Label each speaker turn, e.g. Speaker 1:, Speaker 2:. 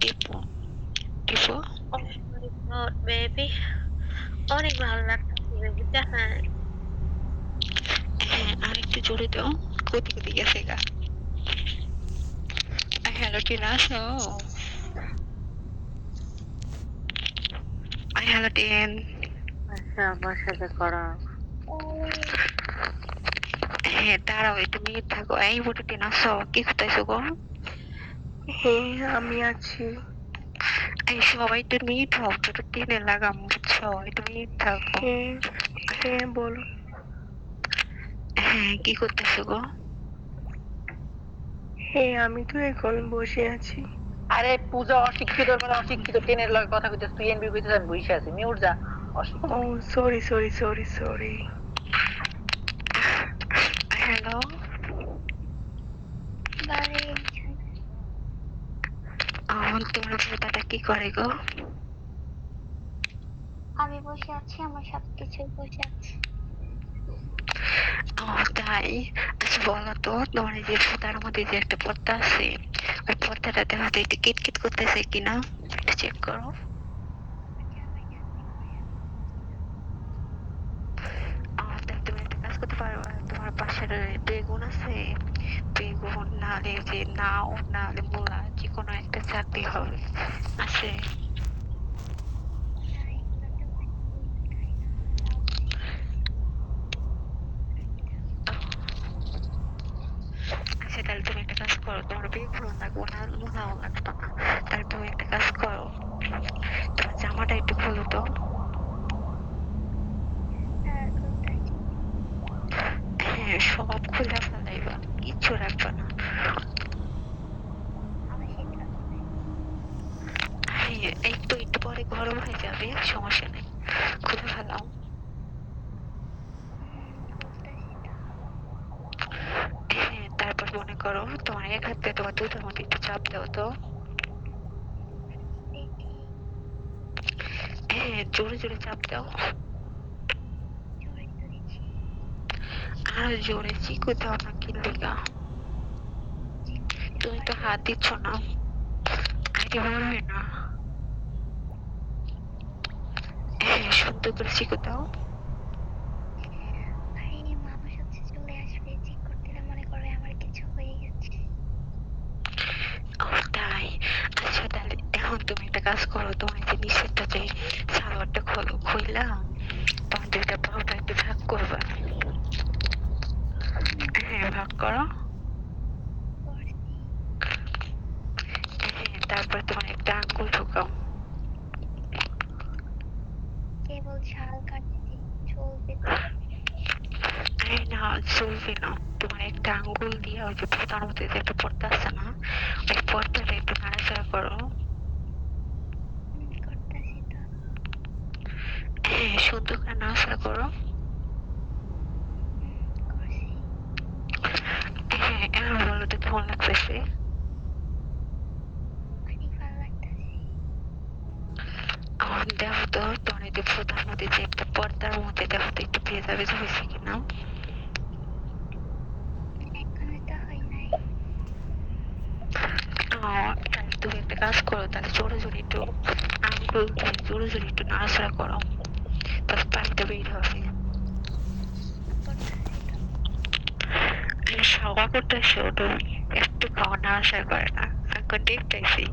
Speaker 1: টিপো টিপো
Speaker 2: Oh. অনেক ভালো baby হ্যাঁ
Speaker 1: হ্যাঁ আর একটু জোরে দাও। কোথি কোথি গেছে গা হ্যালো টিনা আসো। হ্যালো টেন।
Speaker 2: আচ্ছা আমার সাথে করা।
Speaker 1: হ্যাঁ দাঁড়াও একটু মিনিট থাকো। এই বটে টেন আসো। কি করতেছো গো?
Speaker 2: হ্যাঁ আমি আছি।
Speaker 1: এই সবাই একটু মিনিট হোক একটু টেনে লাগাম বুঝছ? একটু মিনিট থাকো
Speaker 2: হ্যাঁ হ্যাঁ বলো।
Speaker 1: হ্যাঁ কি করতেছো গো?
Speaker 2: হ্যাঁ আমি তো এখন বসে আছি।
Speaker 3: আরে পূজা অশিক্ষিত মানে অশিক্ষিত টেনের লগে কথা কইতে তুই এনবি কইতে আমি বইসে আছি মিউট যা।
Speaker 2: ও sorry sorry sorry sorry
Speaker 1: hello তোমার ভোটাটা কি করে গো?
Speaker 4: আমি বসে আছি আমার সব কিছু বসে আছে
Speaker 1: ও তাই? আচ্ছা বলো তো তোমার যে ফোটার মধ্যে যে একটা পর্দা আছে ওই পর্দাটা দেখো তো একটু কিটকিট করতেছে কিনা? একটু চেক করো। তুমি একটা কাজ করতে পারো তোমার পাশের বেগুন আছে বেগুন নাহলে যে নাও নাহলে মূলা। যে কোনো একটা চাকরি হবে আছে। আচ্ছা তাহলে তুমি একটা কাজ করো, তোমার বেগুন লাগবো না মূলাও লাগতো না। তাহলে তুমি একটা কাজ করো, তোমার জামাটা একটু খোলো তো হ্যাঁ সব খুলে ফেলাইবা কিচ্ছু রাখবা না। এই তো একটু পরে গরম হয়ে যাবে, সমস্যা নেই। খুলে ফেলাও হ্যাঁ তারপর মনে করো, তোমার এক হাতে তোমার দুধের মধ্যে একটু চাপ দাও তো। হ্যাঁ জোরে জোরে চাপ দাও। আর জোরে, চিকু দাও না কি তুমি তো হাত দিচ্ছ না। আগে বলবে না সুন্দর করে চিকু দাও
Speaker 4: মামা সাথে চলে আসবে চেক করতে গেলে মনে করে আমার কিছু হয়ে গেছে
Speaker 1: ও তাই? আচ্ছা তাহলে এখন তুমি একটা কাজ করো তোমার যে নিষেধটা যে সালোয়ারটা খোলো খুইলা তোমার দুইটা বাহুটা একটু ভাগ করবা। হ্যাঁ ভাগ করো। হ্যাঁ তারপর তোমার একটা আঙ্গুল ঢুকাও।
Speaker 4: কেবল শাল কাটছি চলবে।
Speaker 1: আরে না চলবে না। তোমার একটা আঙ্গুল দিয়ে ওই যে ফোটার মধ্যে যে একটা পর্দা আছে না ওই পর্দাটা একটু নাড়াচাড়া করো।
Speaker 4: হুম, করতাছি তো।
Speaker 1: হ্যাঁ সুন্দর করে নাড়াচাড়া করো। হ্যাঁ এখন বলো তো কেমন লাগতেছে? দেখো তো এই যে ফোটার মধ্যে যে একটা পর্দার মধ্যে দেখো তো একটু ভেজা ভেজা হয়েছে কিনা তুমি একটা কাজ করো তাহলে জোরে জোরে একটু আঙ্গুল দিয়ে জোরে জোরে একটু নাড়াচাড়া করো তাহলে পানিটা বের হবে সবা করতেছো তুমি একটু খাওয়া নাড়াচাড়া করে না এখন দেখতেছি